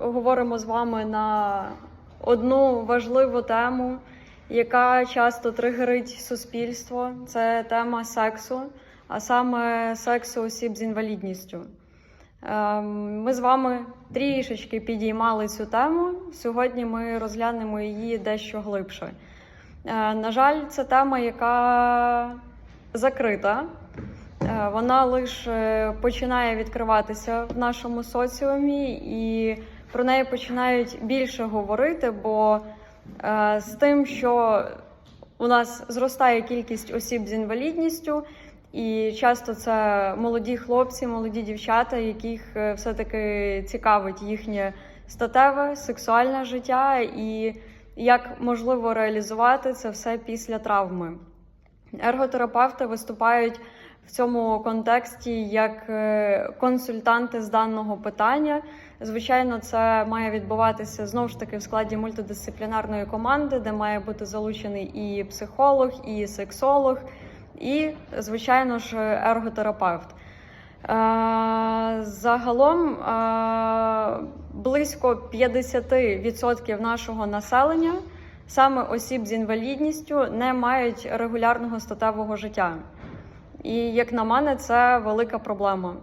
говоримо з вами на одну важливу тему, яка часто тригерить суспільство. Це тема сексу, а саме сексу осіб з інвалідністю. Ем, Ми з вами трішечки підіймали цю тему. Сьогодні ми розглянемо її дещо глибше. Е, На жаль, це тема, яка закрита. Е, Вона лише починає відкриватися в нашому соціумі, і про неї починають більше говорити, бо е, з тим, що у нас зростає кількість осіб з інвалідністю, і часто це молоді хлопці, молоді дівчата, яких е, все-таки цікавить їхнє статеве, сексуальне життя, і як можливо реалізувати це все після травми. Ерготерапевти виступають в цьому контексті як е, консультанти з даного питання. Звичайно, це має відбуватися знову ж таки в складі мультидисциплінарної команди, де має бути залучений і психолог, і сексолог, і, звичайно ж, ерготерапевт. Е, Загалом е, близько 50% нашого населення, саме осіб з інвалідністю, не мають регулярного статевого життя. І як на мене, це велика проблема.